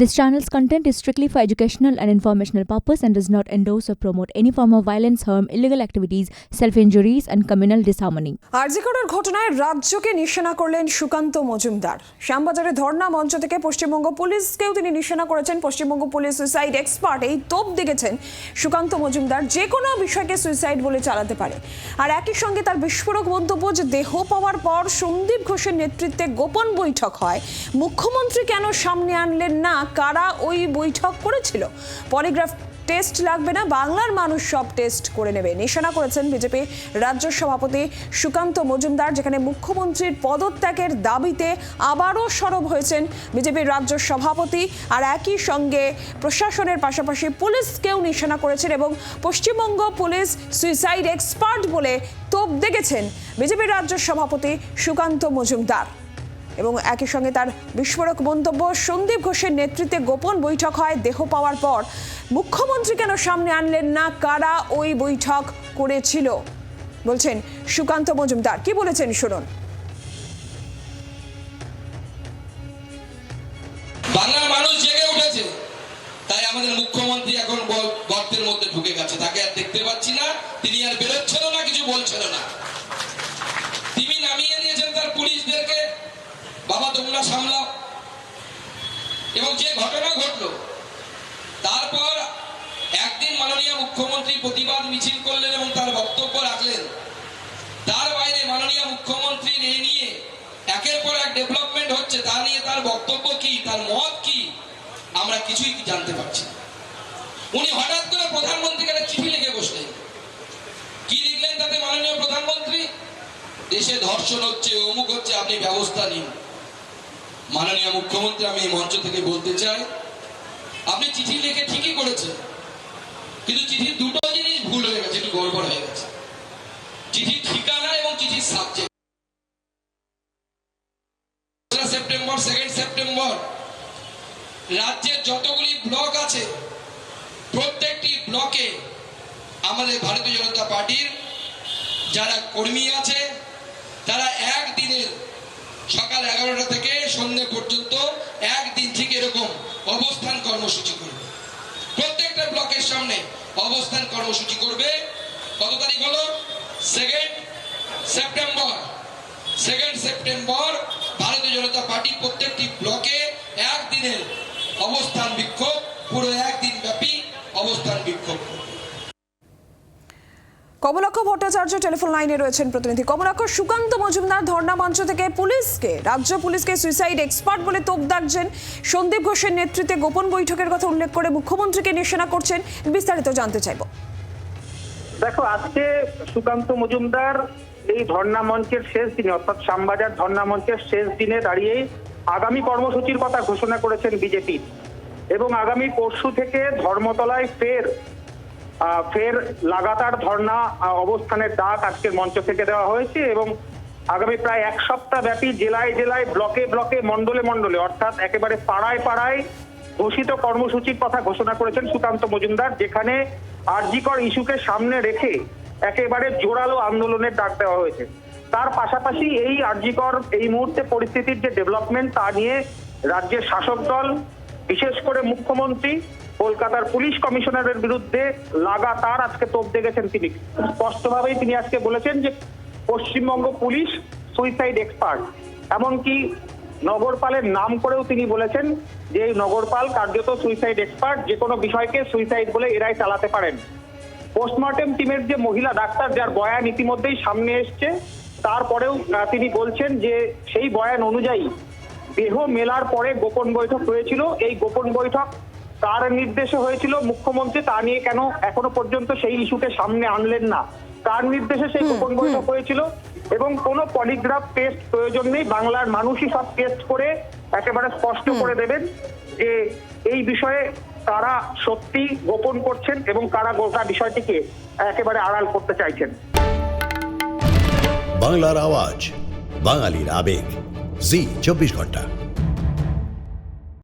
This channel's content is strictly for educational and informational purpose and does not endorse or promote any form of violence, harm, illegal activities, self-injuries and communal disharmony. আরজিকরের ঘটনায় রাজ্যকে নিশানা করলেন সুকান্ত মজুমদার। শ্যামবাজারে ধর্ণা মঞ্চ থেকে পশ্চিমবঙ্গ পুলিশকেও তিনি নিশানা করেছেন। পশ্চিমবঙ্গ পুলিশ সুইসাইড এক্সপার্ট এই তোপ দেখেছেন সুকান্ত মজুমদার। যে কোনো বিষয়কে সুইসাইড বলে চালাতে পারে। আর একই সঙ্গে তার বিস্ফোরক মন্তব্য যে দেহ পাওয়ার পর সন্দীপ ঘোষের নেতৃত্বে গোপন বৈঠক হয় মুখ্যমন্ত্রী কেন সামনে আনলেন না? কারা ওই বৈঠক করেছিল? পলিগ্রাফ টেস্ট লাগবে না, বাংলার মানুষ সব টেস্ট করে নেবে। নিশানা করেছেন বিজেপি রাজ্য সভাপতি সুকান্ত মজুমদার, যেখানে মুখ্যমন্ত্রীর পদত্যাগের দাবিতে আবারও সরব হয়েছেন বিজেপির রাজ্য সভাপতি। আর একই সঙ্গে প্রশাসনের পাশাপাশি পুলিশকেও নিশানা করেছেন এবং পশ্চিমবঙ্গ পুলিশ সুইসাইড এক্সপার্ট বলে তোপ দেখেছেন বিজেপির রাজ্য সভাপতি সুকান্ত মজুমদার। এবং একই সঙ্গে তার বিস্ফোরক মন্তব্য, সন্দীপ ঘোষের নেতৃত্বে গোপন বৈঠক হয় দেহ পাওয়ার পর। মুখ্যমন্ত্রী কেন সামনে আনলেন না? কারা ওই বৈঠক করেছিল? বলছেন সুকান্ত মজুমদার। কি বলেছেন শুনুন। বাংলার মানুষ জেগে উঠেছে। তাই আমাদের মুখ্যমন্ত্রী এখন গর্তের মধ্যে ঢুকে গেছে। তাকে আর দেখতে পাচ্ছি না। তিনি আর বেরোচ্ছিল না, কিছু বলছিল না। এবং যে ঘটনা ঘটলো, তারপর একদিন মাননীয় মুখ্যমন্ত্রী প্রতিবাদ মিছিল করলেন এবং তার বক্তব্য রাখলেন। তার বাইরে মাননীয় মুখ্যমন্ত্রীর এ নিয়ে একের পর এক ডেভেলপমেন্ট হচ্ছে, তা নিয়ে তার বক্তব্য কি, তার মত কি, আমরা কিছুই জানতে পারছি উনি হঠাৎ করে প্রধানমন্ত্রীকে একটা চিঠি লিখে বসলেন। কি লিখলেন তাতে মাননীয় প্রধানমন্ত্রী? দেশে ধর্ষণ হচ্ছে, অমুক হচ্ছে, আপনি ব্যবস্থা নিন। মাননীয় মুখ্যমন্ত্রী, আমি মঞ্চ থেকে বলতে চাই, আপনি চিঠি লিখে ঠিকই করেছেন, কিন্তু চিঠির দুটো জিনিস ভুল হয়ে গেছে, একটু গড়বড় হয়ে গেছে। চিঠির ঠিকানা এবং চিঠির সাবজেক্ট সেপ্টেম্বর সেকেন্ড সেপ্টেম্বর, রাজ্যের যতগুলি ব্লক আছে, প্রত্যেকটি ব্লকে আমাদের ভারতীয় জনতা পার্টির যারা কর্মী আছে, তারা একদিনের সকাল এগারোটা থেকে সন্ধ্যে পর্যন্ত একদিন ঠিক এরকম অবস্থান কর্মসূচি করবে। প্রত্যেকটা ব্লকের সামনে অবস্থান কর্মসূচি করবে। কত তারিখ হলো? সেকেন্ড সেপ্টেম্বর সেকেন্ড সেপ্টেম্বর ভারতীয় জনতা পার্টি প্রত্যেকটি ব্লকে একদিনের অবস্থান বিক্ষোভ, পুরো একদিন ব্যাপী অবস্থান বিক্ষোভ। করবে। কমলাক্ষ ভট্টাচার্য টেলিফোন লাইনে রয়েছেন প্রতিনিধি। কমলাক্ষ, সুকান্ত মজুমদার ধর্ণা মঞ্চ থেকে পুলিশকে, রাজ্য পুলিশকে সুইসাইড এক্সপার্ট বলে তোপ দাগছেন। সন্দীপ ঘোষের নেতৃত্বে গোপন বৈঠকের কথা উল্লেখ করে মুখ্যমন্ত্রীকে নিশানা করছেন। বিস্তারিত জানতে চাইব। দেখো, আজকে সুকান্ত মজুমদার এই ধর্ণা মঞ্চের শেষ দিনে, অর্থাৎ শ্যামবাজার ধর্ণা মঞ্চের শেষ দিনে দাঁড়িয়ে আগামী কর্মসূচির কথা ঘোষণা করেছেন বিজেপি। এবং আগামী পরশু থেকে ধর্মতলায় ফের ফের লাগাতার ধর্ণা অবস্থানের ডাক আজকের মঞ্চ থেকে দেওয়া হয়েছে এবং আগামী প্রায় এক সপ্তাহ ব্যাপী জেলায় জেলায়, ব্লকে ব্লকে, মণ্ডলে মণ্ডলে, অর্থাৎ একেবারে পাড়ায় পাড়ায় ঘোষিত কর্মসূচির কথা ঘোষণা করেছেন সুকান্ত মজুমদার, যেখানে আরজিকর ইস্যুকে সামনে রেখে একেবারে জোরালো আন্দোলনের ডাক দেওয়া হয়েছে। তার পাশাপাশি এই আরজিকর এই মুহূর্তে পরিস্থিতির যে ডেভেলপমেন্ট, তা নিয়ে রাজ্যের শাসক দল, বিশেষ করে মুখ্যমন্ত্রী কলকাতার পুলিশ কমিশনারের বিরুদ্ধে লাগাতার আজকে তোপ দেখেছেন তিনি। স্পষ্টভাবেই তিনি আজকে বলেছেন যে পশ্চিমবঙ্গ পুলিশ সুইসাইড এক্সপার্ট এমনকি নগরপালের নাম করেও তিনি বলেছেন যে এই নগরপাল কার্যত সুইসাইড এক্সপার্ট যে কোনো বিষয়কে সুইসাইড বলে এরাই চালাতে পারেন। পোস্টমর্টেম টিমের যে মহিলা ডাক্তার, যার বয়ান ইতিমধ্যেই সামনে এসছে, তারপরেও তিনি বলছেন যে সেই বয়ান অনুযায়ী দেহ মেলার পরে গোপন বৈঠক হয়েছিল। এই গোপন বৈঠক কার নির্দেশে হয়েছিল মুখ্যমন্ত্রী তা নিয়ে কেন এখনও পর্যন্ত সেই ইস্যুকে সামনে আনলেন না। তার নির্দেশে সেই গোপন বৈঠক হয়েছিল এবং কোনো পলিগ্রাফ টেস্ট প্রয়োজন নেই। বাংলার মানুষই সব টেস্ট করে একেবারে স্পষ্ট করে দেবেন যে এই বিষয়ে তারা সত্যি গোপন করছেন এবং কারা গোটা বিষয়টিকে একেবারে আড়াল করতে চাইছেন। বাংলার আওয়াজ বাঙালির আবেগ। জি চব্বিশ ঘণ্টা।